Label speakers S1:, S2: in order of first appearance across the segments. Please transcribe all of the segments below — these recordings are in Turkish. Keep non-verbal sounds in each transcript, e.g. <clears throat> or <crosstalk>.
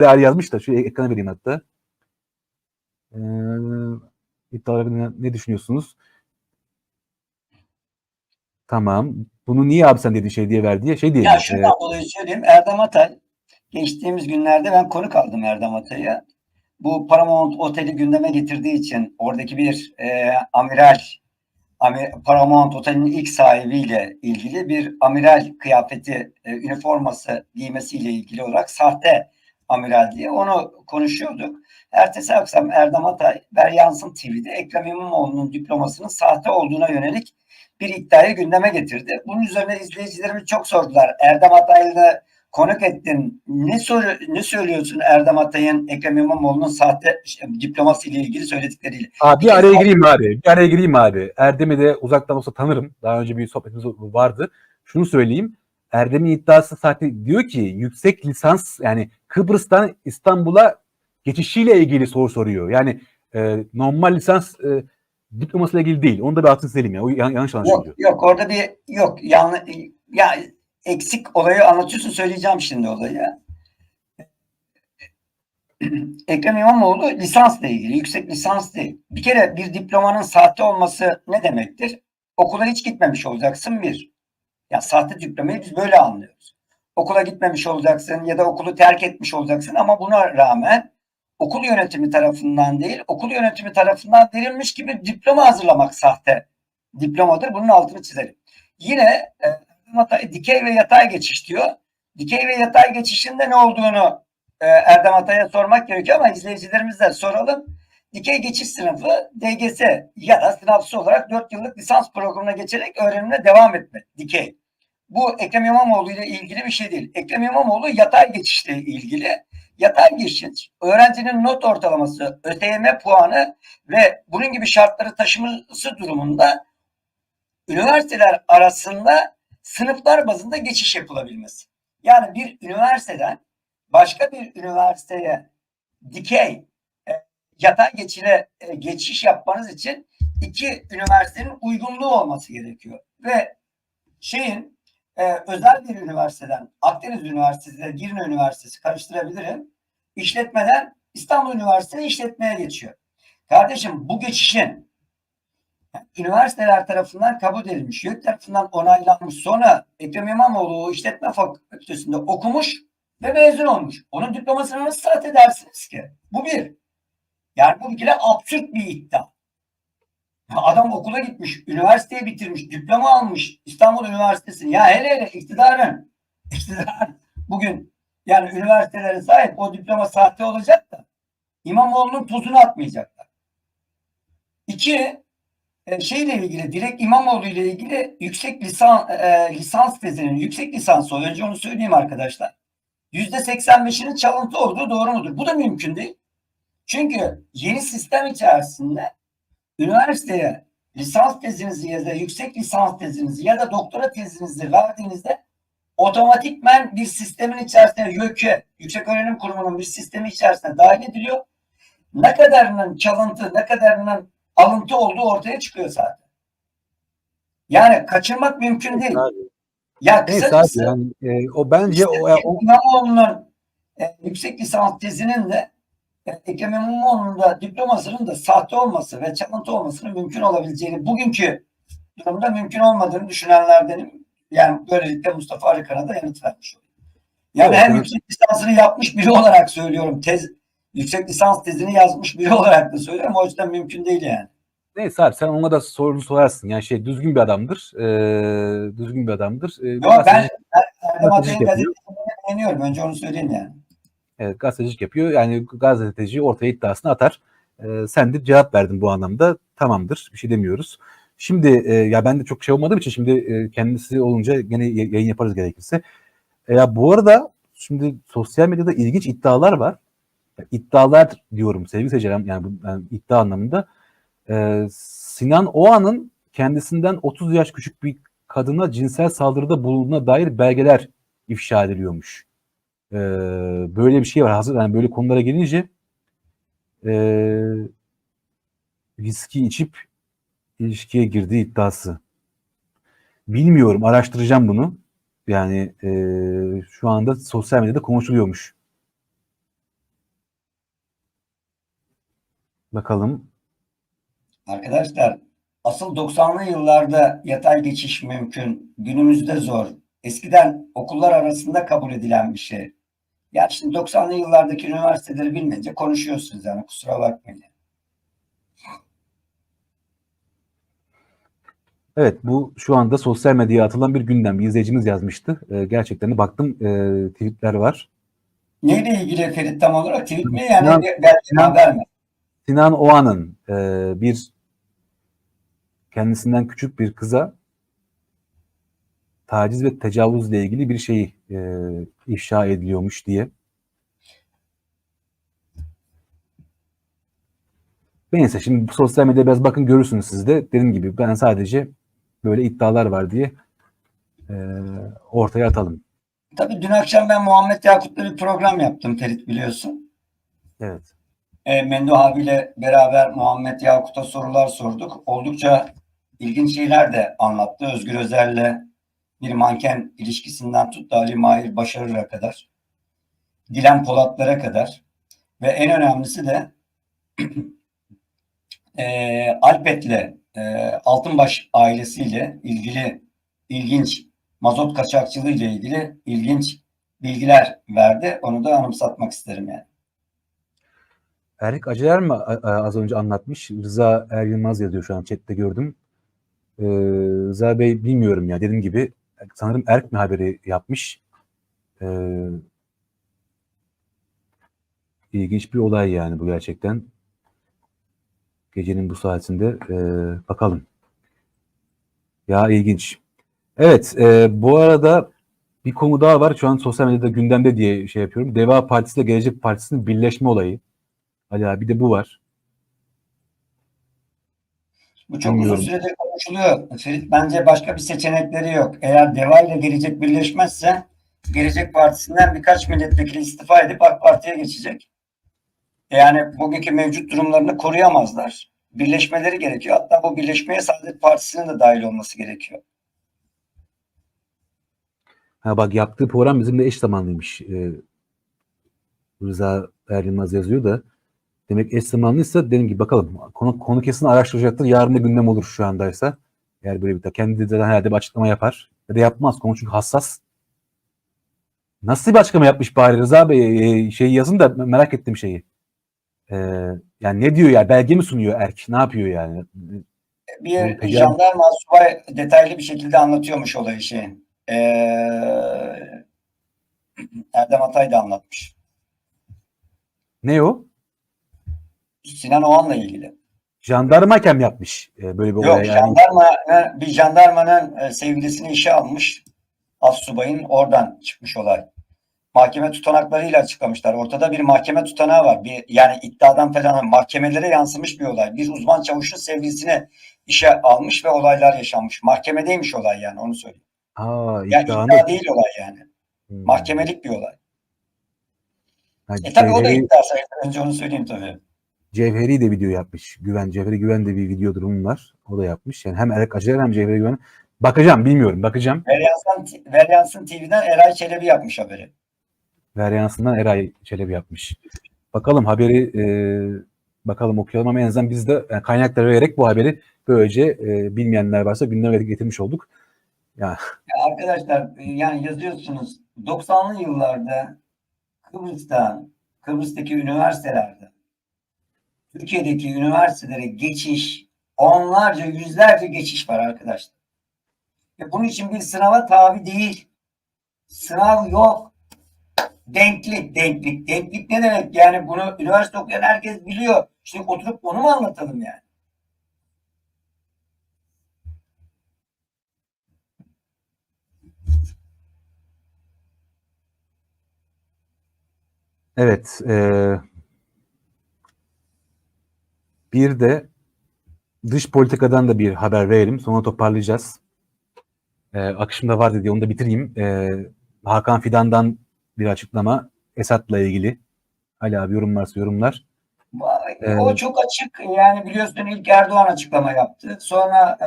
S1: değer yazmış da şu ekrana vereyim hatta. Ee, iddialar hakkında ne düşünüyorsunuz? Tamam. Bunu niye abi sen dediğin şey diye verdi diye şey diyelim.
S2: Ya
S1: Ee,
S2: şuradan dolayı söyleyeyim. Erdem Atay geçtiğimiz günlerde ben konuk aldım Erdem Atay'a. Bu Paramount Oteli gündeme getirdiği için oradaki bir e, amiral Ami- Paramount Otel'in ilk sahibiyle ilgili bir amiral kıyafeti, e, üniforması giymesiyle ilgili olarak sahte amiral diye onu konuşuyorduk. Ertesi akşam Erdem Atay, Beryansın TV'de Ekrem İmamoğlu'nun diplomasının sahte olduğuna yönelik bir iddiayı gündeme getirdi. Bunun üzerine izleyicilerimiz çok sordular. Erdem Atay'la konuk ettin. Ne soru ne söylüyorsun Erdem Atay'ın Ekrem İmamoğlu'nun sahte diploması ile ilgili söyledikleriyle?
S1: Abi bir araya gireyim abi. Bir araya gireyim abi. Erdem'i de uzaktan olsa tanırım. Daha önce bir sohbetimiz vardı. Şunu söyleyeyim. Erdem'in iddiası zaten diyor ki yüksek lisans yani Kıbrıs'tan İstanbul'a geçişiyle ilgili soru soruyor. Yani e, normal lisans e, diplomasıyla ilgili değil. Onu da bir altını çizelim ya. O yan- yanlış anlaşılıyor.
S2: Yok yok orada bir yok yanlış ya eksik olayı anlatıyorsun söyleyeceğim şimdi olayı. <clears throat> Ekrem İmamoğlu lisansla ilgili, yüksek lisans değil. Bir kere bir diplomanın sahte olması ne demektir? Okula hiç gitmemiş olacaksın bir. Ya sahte diplomayı biz böyle anlıyoruz. Okula gitmemiş olacaksın ya da okulu terk etmiş olacaksın ama buna rağmen okul yönetimi tarafından değil, okul yönetimi tarafından verilmiş gibi diploma hazırlamak sahte diplomadır. Bunun altını çizelim. Yine e, dikey ve yatay geçiş diyor. Dikey ve yatay geçişinde ne olduğunu e, Erdem Atay'a sormak gerekiyor ama izleyicilerimize de soralım. Dikey geçiş sınıfı DGS ya da sınavsız olarak 4 yıllık lisans programına geçerek öğrenimine devam etme. Dikey. Bu Ekrem İmamoğlu ile ilgili bir şey değil. Ekrem İmamoğlu yatay geçişle ilgili. Yatay geçiş öğrencinin not ortalaması, ÖTYM puanı ve bunun gibi şartları taşıması durumunda üniversiteler arasında sınıflar bazında geçiş yapılabilmesi. Yani bir üniversiteden başka bir üniversiteye dikey yatay geçile e, geçiş yapmanız için iki üniversitenin uygunluğu olması gerekiyor. Ve şeyin e, özel bir üniversiteden Akdeniz Üniversitesi ile Girne Üniversitesi karıştırabilirim. İşletmeden İstanbul Üniversitesi işletmeye geçiyor. Kardeşim bu geçişin üniversiteler tarafından kabul edilmiş, YÖK tarafından onaylanmış. Sonra Ekrem İmamoğlu işletme fakültesinde okumuş ve mezun olmuş. Onun diplomasını nasıl sahte edersiniz ki? Bu bir. Yani bu bir kere absürt bir iddia. Adam okula gitmiş, üniversiteyi bitirmiş, diploma almış İstanbul Üniversitesi'ni. Ya hele hele iktidarın, <laughs> iktidar bugün yani üniversitelere sahip o diploma sahte olacak da İmamoğlu'nun tuzunu atmayacaklar. İki, e, şeyle ilgili, direkt İmamoğlu ile ilgili yüksek lisan, e, lisans tezinin, yüksek lisansı, önce onu söyleyeyim arkadaşlar. %85'inin çalıntı olduğu doğru mudur? Bu da mümkün değil. Çünkü yeni sistem içerisinde üniversiteye lisans tezinizi ya da yüksek lisans tezinizi ya da doktora tezinizi verdiğinizde otomatikmen bir sistemin içerisine YÖK'e, Yüksek Öğrenim Kurumu'nun bir sistemi içerisine dahil ediliyor. Ne kadarının çalıntı, ne kadarının alıntı olduğu ortaya çıkıyor zaten. Yani kaçırmak mümkün değil. Ya
S1: Neyse abi
S2: kısacası
S1: yani e, o bence o,
S2: işte
S1: o
S2: İmamoğlu'nun e, yüksek lisans tezinin de Ekrem İmamoğlu'nun da diplomasının da sahte olması ve çalıntı olmasının mümkün olabileceğini bugünkü durumda mümkün olmadığını düşünenlerdenim. Yani böylelikle Mustafa Arıkan'a da yanıt vermiş olayım. Yani
S1: Evet,
S2: hem
S1: evet.
S2: yüksek lisansını yapmış biri olarak söylüyorum. Tez yüksek lisans tezini yazmış biri olarak da söylüyorum. O yüzden mümkün değil yani.
S1: neyse abi sen ona da sorunu sorarsın. Yani şey düzgün bir adamdır. E, düzgün bir adamdır. E,
S2: Yok
S1: gazeteci-
S2: ben Erdem Atay'ın gazetesini beğeniyorum. Önce onu söyleyeyim yani.
S1: Evet, gazetecilik yapıyor. Yani gazeteci ortaya iddiasını atar. Ee, sen de cevap verdin bu anlamda. Tamamdır. Bir şey demiyoruz. Şimdi e, ya ben de çok şey olmadığım için şimdi e, kendisi olunca gene yayın yaparız gerekirse. E, ya bu arada şimdi sosyal medyada ilginç iddialar var. İddialar diyorum sevgili seyircilerim yani, yani iddia anlamında. E, Sinan Oğan'ın kendisinden 30 yaş küçük bir kadına cinsel saldırıda bulunduğuna dair belgeler ifşa ediliyormuş. Ee, böyle bir şey var. Hazır yani böyle konulara gelince ee, viski içip ilişkiye girdiği iddiası. Bilmiyorum. Araştıracağım bunu. Yani ee, şu anda sosyal medyada konuşuluyormuş. Bakalım.
S2: Arkadaşlar asıl 90'lı yıllarda yatay geçiş mümkün. Günümüzde zor. Eskiden okullar arasında kabul edilen bir şey. Ya şimdi 90'lı yıllardaki üniversiteleri bilmeyince konuşuyorsunuz yani kusura bakmayın.
S1: Evet bu şu anda sosyal medyaya atılan bir gündem. Bir izleyicimiz yazmıştı. Ee, gerçekten de baktım e, tweetler var.
S2: Neyle ilgili Ferit tam olarak tweet mi yani
S1: Sinan-
S2: belki
S1: Sinan-? Sinan Oğan'ın e, bir kendisinden küçük bir kıza taciz ve tecavüzle ilgili bir şeyi e, ifşa ediliyormuş diye. Neyse şimdi bu sosyal medyaya biraz bakın görürsünüz siz de. Dediğim gibi ben sadece böyle iddialar var diye e, ortaya atalım.
S2: Tabii dün akşam ben Muhammed Yakut'la bir program yaptım Ferit biliyorsun.
S1: Evet.
S2: E, Memduh abiyle beraber Muhammed Yakut'a sorular sorduk. Oldukça ilginç şeyler de anlattı. Özgür Özel'le bir manken ilişkisinden tut da Ali Mahir Başarır'a kadar. Dilan Polatlara kadar. Ve en önemlisi de <clears throat> e, Alpet'le e, Altınbaş ailesiyle ilgili ilginç mazot kaçakçılığı ile ilgili ilginç bilgiler verdi. Onu da anımsatmak isterim yani.
S1: Erik Aceler mi az önce anlatmış? Rıza Er Yılmaz yazıyor şu an chatte gördüm. Ee, Rıza Bey bilmiyorum ya dediğim gibi sanırım Erk mi haberi yapmış? Ee, ilginç bir olay yani bu gerçekten. Gecenin bu saatinde ee, bakalım. Ya ilginç. Evet e, bu arada bir konu daha var. Şu an sosyal medyada gündemde diye şey yapıyorum. Deva Partisi ile Gelecek Partisi'nin birleşme olayı. Ali abi de bu var.
S2: Bu çok
S1: Bilmiyorum.
S2: uzun süredir konuşuluyor. Ferit bence başka bir seçenekleri yok. Eğer DEVA ile Gelecek birleşmezse Gelecek Partisi'nden birkaç milletvekili istifa edip AK Parti'ye geçecek. Yani bugünkü mevcut durumlarını koruyamazlar. Birleşmeleri gerekiyor. Hatta bu birleşmeye Saadet Partisi'nin de dahil olması gerekiyor.
S1: Ha bak yaptığı program bizimle eş zamanlıymış. Ee, Rıza Er Yılmaz yazıyor da. Demek eş zamanlıysa dediğim gibi bakalım. Konu, konu kesin araştıracaktır. Yarın da gündem olur şu andaysa. Eğer böyle bir kendi de herhalde bir açıklama yapar. Ya da yapmaz. Konu çünkü hassas. Nasıl bir açıklama yapmış bari Rıza Bey? Ee, şeyi yazın da merak ettim şeyi. Ee, yani ne diyor ya? Belge mi sunuyor Erk? Ne yapıyor yani?
S2: Bir
S1: Peki-
S2: jandarma subay detaylı bir şekilde anlatıyormuş olayı şeyin. Ee, Erdem Atay da anlatmış.
S1: Ne o?
S2: Sinan Oğan'la ilgili.
S1: Jandarma hakem yapmış. Ee, böyle bir olay
S2: Yok
S1: yani.
S2: jandarma bir jandarmanın e, sevgilisini işe almış. Astsubay'ın oradan çıkmış olay. Mahkeme tutanaklarıyla açıklamışlar. Ortada bir mahkeme tutanağı var. Bir yani iddiadan falan mahkemelere yansımış bir olay. Bir uzman çavuşun sevgilisini işe almış ve olaylar yaşanmış. Mahkemedeymiş olay yani onu söyleyeyim.
S1: Aa,
S2: Yani iddia değil olay yani.
S1: Hmm.
S2: Mahkemelik bir olay.
S1: Ha,
S2: E tabii o da iddia sayılır. Önce onu söyleyeyim tabii.
S1: Cevheri de video yapmış. Güven, Cevheri Güven de bir video durumu var. O da yapmış. Yani hem Erek Acar hem Cevheri Güven. Bakacağım bilmiyorum. Bakacağım.
S2: Veryansın, Veryansın TV'den Eray Çelebi yapmış haberi.
S1: Varyansından Eray Çelebi yapmış. Bakalım haberi e, bakalım okuyalım ama en azından biz de yani kaynakları vererek bu haberi böylece e, bilmeyenler varsa gündeme getirmiş olduk.
S2: Ya arkadaşlar e, yani yazıyorsunuz 90'lı yıllarda Kıbrıs'ta, Kıbrıs'taki üniversitelerde Türkiye'deki üniversitelere geçiş onlarca yüzlerce geçiş var arkadaşlar. Ve bunun için bir sınava tabi değil. Sınav yok. Denklik, denklik. Denklik ne demek? Yani bunu üniversite okuyan herkes biliyor. Şimdi oturup onu mu anlatalım yani?
S1: Evet. e, bir de dış politikadan da bir haber verelim. Sonra toparlayacağız. E, akışımda vardı diye onu da bitireyim. E, Hakan Fidan'dan bir açıklama Esad'la ilgili. Hala abi yorum varsa yorumlar.
S2: O
S1: Evet.
S2: çok açık. Yani biliyorsun ilk Erdoğan açıklama yaptı. Sonra e,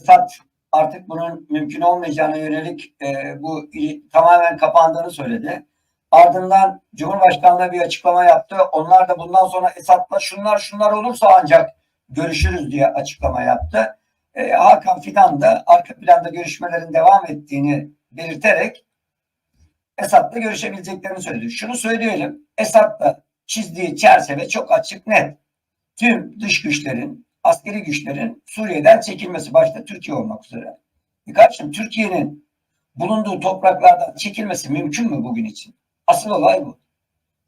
S2: Esad artık bunun mümkün olmayacağına yönelik e, bu tamamen kapandığını söyledi. Ardından Cumhurbaşkanlığı bir açıklama yaptı. Onlar da bundan sonra Esad'la şunlar şunlar olursa ancak görüşürüz diye açıklama yaptı. E, Hakan Fidan da arka planda görüşmelerin devam ettiğini belirterek Esad'la görüşebileceklerini söyledi. Şunu söyleyelim. Esad'la çizdiği çerçeve çok açık net. Tüm dış güçlerin, askeri güçlerin Suriye'den çekilmesi başta Türkiye olmak üzere. E kardeşim Türkiye'nin bulunduğu topraklardan çekilmesi mümkün mü bugün için? Asıl olay bu.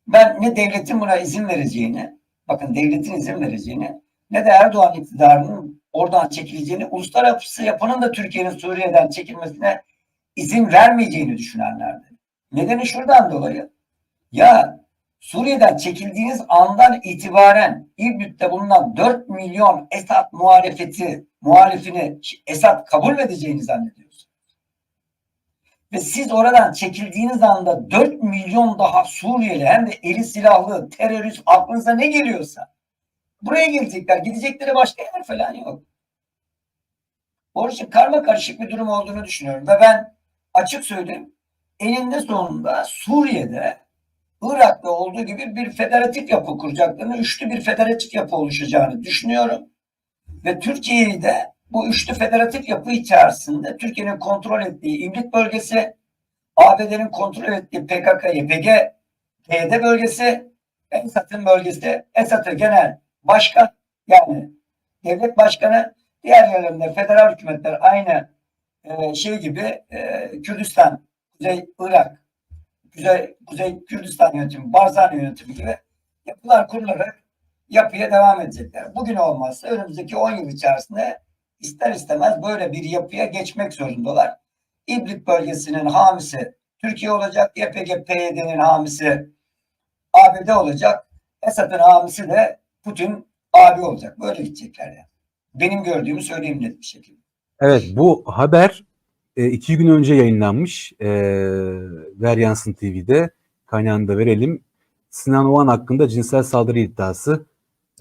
S2: Ben ne devletin buna izin vereceğini, bakın devletin izin vereceğini, ne de Erdoğan iktidarının oradan çekileceğini, uluslararası yapının da Türkiye'nin Suriye'den çekilmesine izin vermeyeceğini düşünenlerdi. Nedeni şuradan dolayı. Ya Suriye'den çekildiğiniz andan itibaren İdlib'de bulunan 4 milyon Esad muhalefeti, muhalifini Esad kabul edeceğini zannediyorsunuz. Ve siz oradan çekildiğiniz anda 4 milyon daha Suriyeli hem de eli silahlı terörist aklınıza ne geliyorsa buraya gelecekler. Gidecekleri başka yer falan yok. Onun karma karışık bir durum olduğunu düşünüyorum. Ve ben açık söyleyeyim eninde sonunda Suriye'de Irak'ta olduğu gibi bir federatif yapı kuracaklarını, üçlü bir federatif yapı oluşacağını düşünüyorum. Ve Türkiye'yi de bu üçlü federatif yapı içerisinde Türkiye'nin kontrol ettiği İmrit bölgesi, ABD'nin kontrol ettiği PKK, YPG, PYD bölgesi, Esad'ın bölgesi, Esad'ı genel başkan yani devlet başkanı, diğer yerlerinde federal hükümetler aynı e, şey gibi e, Kürdistan, Kuzey Irak, Kuzey, Kuzey Kürdistan yönetimi, Barzani yönetimi gibi yapılar kurularak yapıya devam edecekler. Bugün olmazsa önümüzdeki 10 yıl içerisinde ister istemez böyle bir yapıya geçmek zorundalar. İdlib bölgesinin hamisi Türkiye olacak, YPG PYD'nin hamisi ABD olacak, Esad'ın hamisi de Putin abi olacak. Böyle gidecekler yani. Benim gördüğümü söyleyeyim net bir şekilde.
S1: Evet bu haber e, iki gün önce yayınlanmış. E, Ver Yansın TV'de kaynağını da verelim. Sinan Oğan hakkında cinsel saldırı iddiası.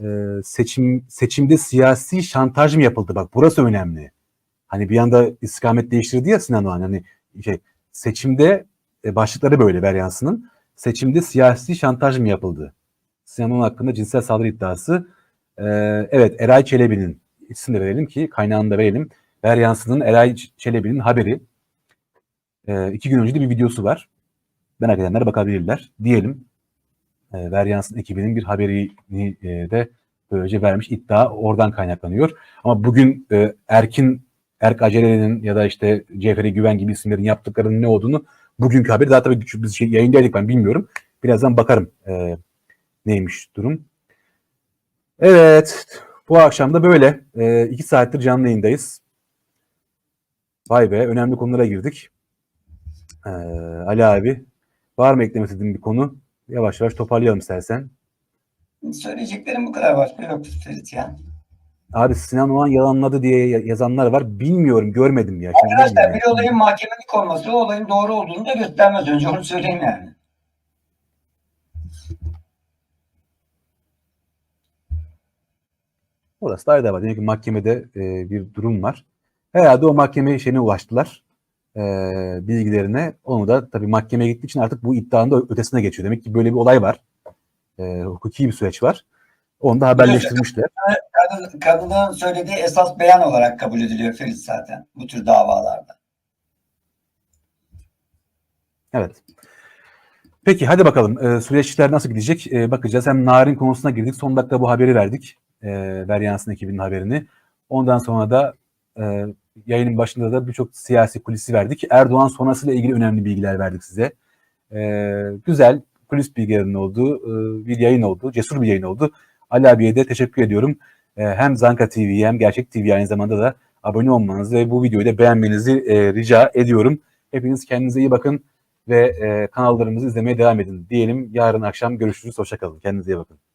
S1: E, seçim seçimde siyasi şantaj mı yapıldı? Bak burası önemli. Hani bir anda istikamet değiştirdi ya Sinan Oğan. Hani şey, seçimde e, başlıkları böyle Ver Yansın'ın. Seçimde siyasi şantaj mı yapıldı? Sinan Oğan hakkında cinsel saldırı iddiası. E, evet Eray Çelebi'nin isim de verelim ki kaynağını da verelim. Ver Yansın'ın Eray Çelebi'nin haberi. E, iki gün önce de bir videosu var. Merak edenler bakabilirler. Diyelim e, Ver Yansın ekibinin bir haberini e, de böylece vermiş. iddia oradan kaynaklanıyor. Ama bugün e, Erkin Erk Acele'nin ya da işte Cevheri Güven gibi isimlerin yaptıklarının ne olduğunu bugünkü haberi daha tabii biz şey, yayındaydık ben bilmiyorum. Birazdan bakarım e, neymiş durum. Evet bu akşam da böyle. E, iki saattir canlı yayındayız. Vay be önemli konulara girdik. Ee, Ali abi var mı eklemek istediğin bir konu? Yavaş yavaş toparlayalım istersen.
S2: Söyleyeceklerim bu kadar başka yok Ferit ya.
S1: Abi Sinan Oğan yalanladı diye ya- yazanlar var. Bilmiyorum görmedim ya. Şimdi
S2: Arkadaşlar bir olayın mahkemelik olması olayın doğru olduğunu da göstermez. Önce onu söyleyeyim yani.
S1: Orası da ayrı var. Demek ki mahkemede e, bir durum var. Herhalde o mahkeme şeyine ulaştılar. E, bilgilerine. Onu da tabii mahkemeye gittiği için artık bu iddianın da ötesine geçiyor. Demek ki böyle bir olay var. E, hukuki bir süreç var. Onu da haberleştirmişler.
S2: Kadın, kadının söylediği esas beyan olarak kabul ediliyor Ferit zaten bu tür davalarda.
S1: Evet. Peki hadi bakalım e, süreçler nasıl gidecek E, bakacağız. Hem Narin konusuna girdik. Son dakika bu haberi verdik. E, Veryans'ın ekibinin haberini. Ondan sonra da e, yayının başında da birçok siyasi kulisi verdik. Erdoğan sonrasıyla ilgili önemli bilgiler verdik size. E, güzel kulis bilgilerinin olduğu e, bir yayın oldu. Cesur bir yayın oldu. Ali abiye de teşekkür ediyorum. E, hem Zanka TV'ye hem Gerçek TV aynı zamanda da abone olmanızı ve bu videoyu da beğenmenizi e, rica ediyorum. Hepiniz kendinize iyi bakın ve e, kanallarımızı izlemeye devam edin diyelim. Yarın akşam görüşürüz. Hoşçakalın. Kendinize iyi bakın.